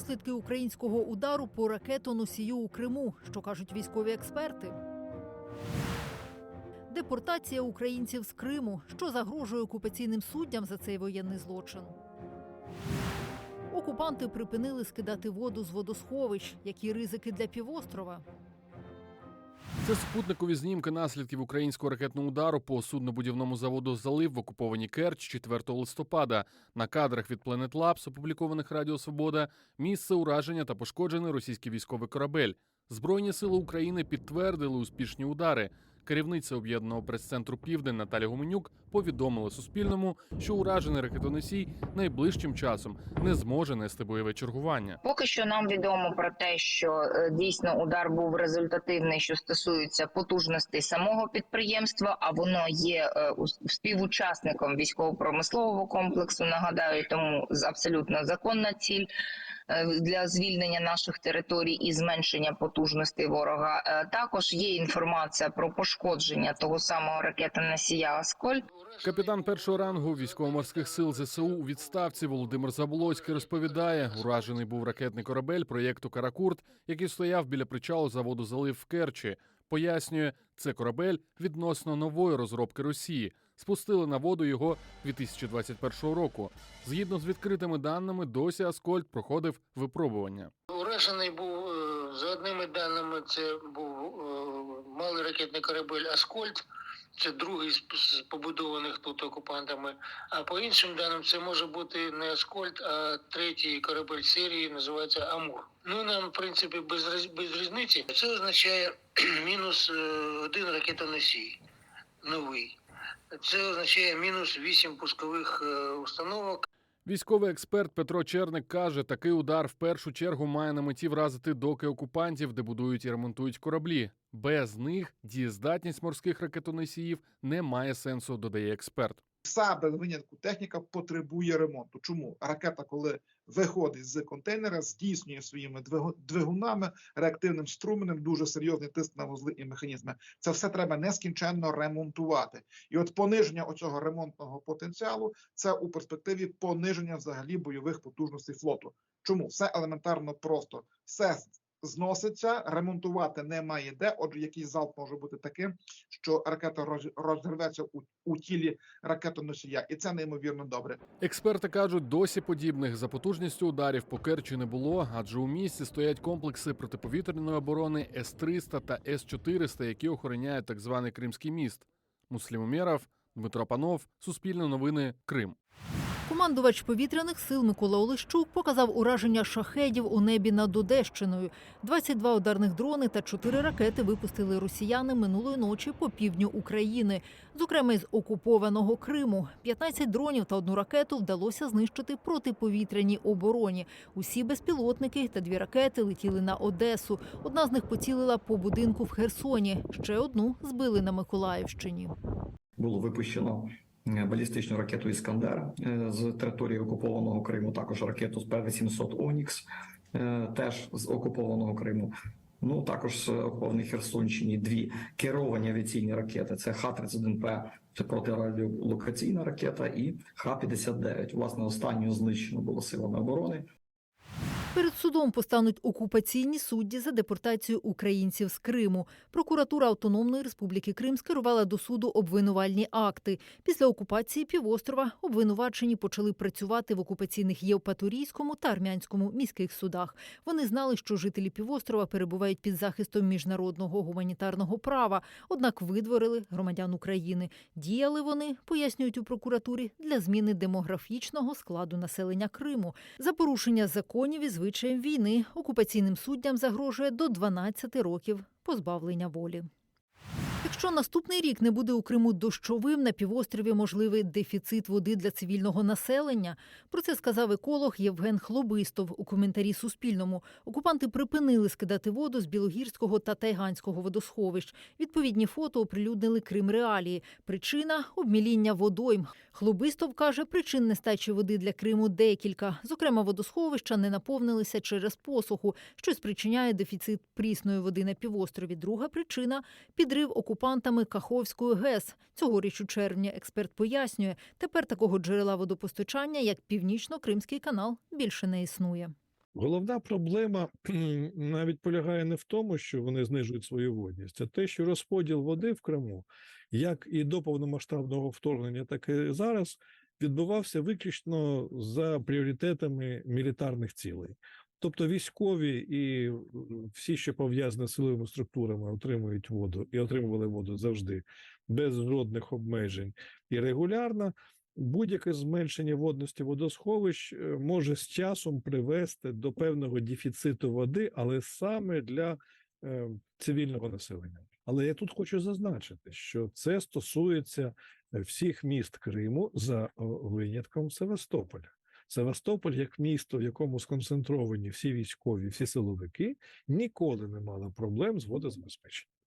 наслідки українського удару по ракетоносію у Криму, що кажуть військові експерти. Депортація українців з Криму, що загрожує окупаційним суддям за цей воєнний злочин. Окупанти припинили скидати воду з водосховищ. Які ризики для півострова? Це спутникові знімки наслідків українського ракетного удару по суднобудівному заводу Залив в окупованій Керч 4 листопада. На кадрах від Planet Labs, опублікованих Радіо Свобода, місце ураження та пошкоджений російський військовий корабель. Збройні сили України підтвердили успішні удари. Керівниця об'єднаного прес-центру Південь Наталя Гуменюк повідомила Суспільному, що уражений ракетоносій найближчим часом не зможе нести бойове чергування. Поки що нам відомо про те, що е, дійсно удар був результативний, що стосується потужностей самого підприємства. А воно є е, співучасником військово-промислового комплексу. Нагадаю, тому абсолютно законна ціль для звільнення наших територій і зменшення потужності ворога. Е, Також є інформація про пошкодження того самого ракетоносія Асколь. Капітан першого рангу військово-морських сил ЗСУ у відставці Володимир Заболоцький розповідає, уражений був ракетний корабель проєкту Каракурт, який стояв біля причалу заводу залив в Керчі. Пояснює, це корабель відносно нової розробки Росії. Спустили на воду його 2021 року. Згідно з відкритими даними, досі Аскольд проходив випробування. Уражений був е, за одними даними. Це був е, малий ракетний корабель Аскольд. Це другий з побудованих тут окупантами. А по іншим даним, це може бути не Аскольд, а третій корабель серії називається Амур. Ну нам в принципі без без різниці. Це означає мінус е, один ракетоносій новий. Це означає мінус вісім пускових е, установок. Військовий експерт Петро Черник каже, такий удар в першу чергу має на меті вразити доки окупантів, де будують і ремонтують кораблі. Без них дієздатність морських ракетоносіїв не має сенсу, додає експерт. Вся без винятку техніка потребує ремонту. Чому ракета, коли виходить з контейнера, здійснює своїми двигу- двигунами, реактивним струменем дуже серйозний тиск на вузли і механізми. Це все треба нескінченно ремонтувати. І от пониження оцього ремонтного потенціалу це у перспективі пониження взагалі бойових потужностей флоту. Чому все елементарно просто все зноситься, ремонтувати немає де. Отже, якийсь залп може бути таким, що ракета роз- розірветься у, у тілі ракетоносія, і це неймовірно добре. Експерти кажуть, досі подібних за потужністю ударів по Керчі не було, адже у місті стоять комплекси протиповітряної оборони С-300 та С-400, які охороняють так званий Кримський міст. Муслім Умєров, Дмитро Панов, Суспільне новини, Крим. Командувач повітряних сил Микола Олещук показав ураження шахедів у небі над Одещиною. 22 ударних дрони та 4 ракети випустили росіяни минулої ночі по півдню України, зокрема із окупованого Криму. 15 дронів та одну ракету вдалося знищити протиповітряній обороні. Усі безпілотники та дві ракети летіли на Одесу. Одна з них поцілила по будинку в Херсоні. Ще одну збили на Миколаївщині. було випущено балістичну ракету Іскандер е, з території окупованого Криму, також ракету з П-800 Онікс, е, теж з окупованого Криму. Ну також з окупованої Херсонщині дві керовані авіаційні ракети: це Х-31П, це протирадіолокаційна ракета, і Х-59. Власне, останню знищено було силами оборони. Перед судом постануть окупаційні судді за депортацію українців з Криму. Прокуратура Автономної Республіки Крим скерувала до суду обвинувальні акти. Після окупації півострова обвинувачені почали працювати в окупаційних Євпаторійському та Армянському міських судах. Вони знали, що жителі півострова перебувають під захистом міжнародного гуманітарного права, однак видворили громадян України. Діяли вони, пояснюють у прокуратурі, для зміни демографічного складу населення Криму. За порушення законів і звичаїв війни окупаційним суддям загрожує до 12 років позбавлення волі. Якщо наступний рік не буде у Криму дощовим, на півострові можливий дефіцит води для цивільного населення. Про це сказав еколог Євген Хлобистов у коментарі Суспільному. Окупанти припинили скидати воду з Білогірського та Тайганського водосховищ. Відповідні фото оприлюднили Крим Реалії. Причина обміління водойм. Хлобистов каже, причин нестачі води для Криму декілька. Зокрема, водосховища не наповнилися через посуху, що спричиняє дефіцит прісної води на півострові. Друга причина підрив окупантами Каховської ГЕС. Цьогоріч у червні експерт пояснює, тепер такого джерела водопостачання, як Північно-Кримський канал, більше не існує. Головна проблема навіть полягає не в тому, що вони знижують свою водність, а те, що розподіл води в Криму, як і до повномасштабного вторгнення, так і зараз, відбувався виключно за пріоритетами мілітарних цілей. Тобто військові і всі, що пов'язані з силовими структурами, отримують воду і отримували воду завжди без жодних обмежень і регулярно. Будь-яке зменшення водності водосховищ е, може з часом привести до певного дефіциту води, але саме для е, цивільного населення. Але я тут хочу зазначити, що це стосується е, всіх міст Криму за винятком Севастополя. Севастополь, як місто, в якому сконцентровані всі військові, всі силовики, ніколи не мало проблем з водозабезпеченням.